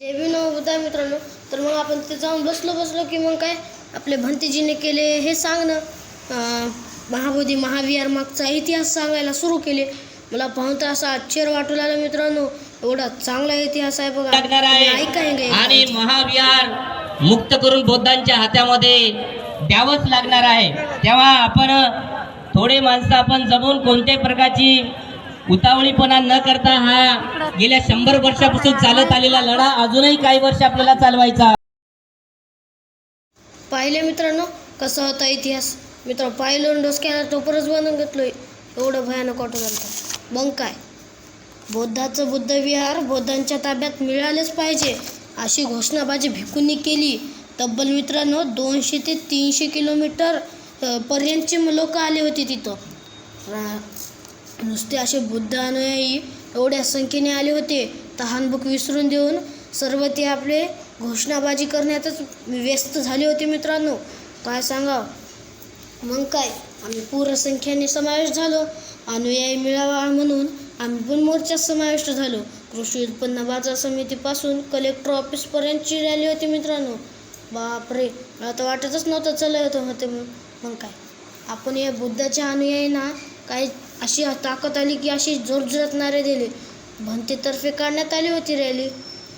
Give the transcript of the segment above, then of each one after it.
जय होता मित्रांनो तर मग आपण तिथे जाऊन बसलो बसलो की मग काय? आपल्या भंतेजीने केले हे सांगणं. महाबोधी महाविहार मागचा इतिहास सांगायला सुरू केले. मला पाहून तर असा आश्चर्य वाटू लागला मित्रांनो. एवढा चांगला इतिहास आहे बघा. लागणार आहे. आणि महाविहार मुक्त करून बौद्धांच्या हातामध्ये द्यावंच लागणार आहे. तेव्हा आपण थोडे माणसं आपण जमून कोणत्याही प्रकारची उतावळीपणा न करता हा गेल्या शंभर वर्षापासून चालत आलेला लढा अजूनही काही वर्ष आपल्याला चालवायचा. पाहिले मित्रांनो कसा होता इतिहास? मित्र पाहिलं डोसक्याला टोपरच बनवून घेतलोय. एवढं भयानक वाटून आलं मग काय? बौद्धाचं बुद्ध विहार बौद्धांच्या ताब्यात मिळालेच पाहिजे अशी घोषणाबाजी भिकूंनी केली. तब्बल मित्रांनो दोनशे ते तीनशे किलोमीटर पर्यंतची लोक आली होती तिथं. नुसते असे बुद्ध अनुयायी एवढ्या संख्येने आले होते तहानभूक विसरून देऊन सर्व ते आपले घोषणाबाजी करण्यातच व्यस्त झाले होते मित्रांनो. काय सांगावं? मग काय? आम्ही पूर्ण संख्येने समावेश झालो. अनुयायी मिळावा म्हणून आम्ही पण मोर्चात समाविष्ट झालो. कृषी उत्पन्न बाजार समितीपासून कलेक्टर ऑफिसपर्यंतची रॅली होती मित्रांनो. बापरे! मला तर वाटतच नव्हतं चालत होते मग काय? आपण या बुद्धाच्या अनुयायींना काही अशी ताकद आली की अशी जोरजोरात नारे दिले. भंतेतर्फे काढण्यात आली होती रॅली.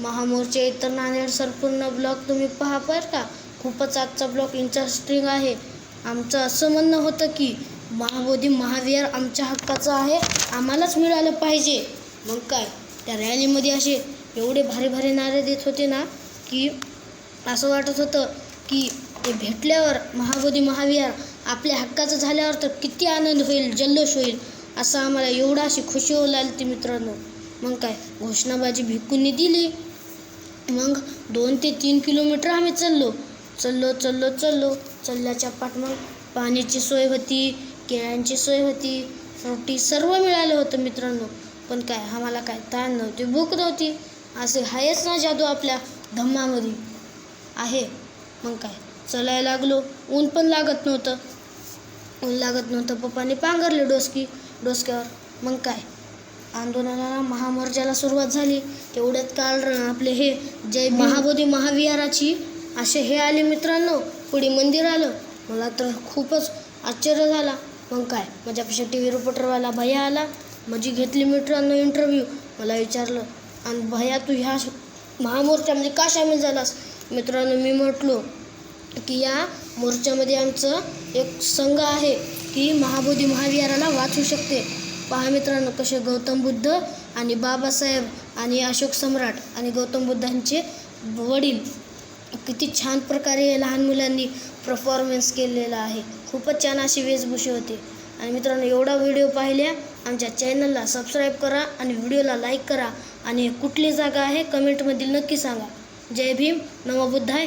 महामोर्चा इतर नांदेड संपूर्ण ब्लॉक तुम्ही पहा बरं का. खूपच आजचा ब्लॉक इंटरेस्टिंग आहे. आमचं असं म्हणणं होतं की महाबोधी महाविहार आमच्या हक्काचं आहे आम्हालाच मिळालं पाहिजे. मग काय? त्या रॅलीमध्ये असे एवढे भारी भारी नारे देत होते ना की असं वाटत होतं की ते भेटल्यावर महाबोधी महाविहार आपल्या हक्काचं झाल्यावर तर किती आनंद होईल जल्लोष होईल असं आम्हाला एवढा अशी खुशी होऊ लागली ती मित्रांनो. मग काय घोषणाबाजी भिकूंनी दिली. मग दोन ते तीन किलोमीटर आम्ही चाललो. चाललो चाललो चाललो. चालल्याच्या पाठमग पाण्याची सोय होती केळ्यांची सोय होती. रोटी सर्व मिळालं होतं मित्रांनो. पण काय आम्हाला काय ताण नव्हती भूक नव्हती. असे आहेच ना जादू आपल्या धम्मामध्ये. आहे. मग काय चलायला लागलो. ऊन पण लागत नव्हतं. लागत नव्हतं. पप्पाने पांघरले डोसकी डोसक्यावर. मग काय? आंदोलनाला महामोर्चाला सुरुवात झाली. तेवढ्यात काल आपले हे जय महाबोधी महाविहाराची असे हे आले मित्रांनो. पुढे मंदिर आलं. मला तर खूपच आश्चर्य झाला. मग काय? माझ्यापेक्षा टी व्ही रिपोर्टरवाला भैया आला. माझी घेतली मित्रांनो इंटरव्ह्यू मला विचारलं आणि भैया तू ह्या महामोर्चामध्ये का सामील झालास? मित्रांनो मी म्हटलो की या मोर्चामध्ये आमचं एक संघ आहे की महाबोधी महाविहाराला वाचू शकते. पहा मित्रांनो कसे गौतम बुद्ध आणि बाबासाहेब आणि अशोक सम्राट आणि गौतम बुद्धांचे वडील किती छान प्रकारे लहान मुलांनी परफॉर्मन्स केलेला आहे. खूपच छान अशी वेशभूषा होते. आणि मित्रांनो एवढा व्हिडिओ पाहिल्या आमच्या चॅनलला सबस्क्राईब करा आणि व्हिडिओला लाईक करा. आणि कुठली जागा आहे कमेंटमधील नक्की सांगा. जय भीम नमो बुद्धाय.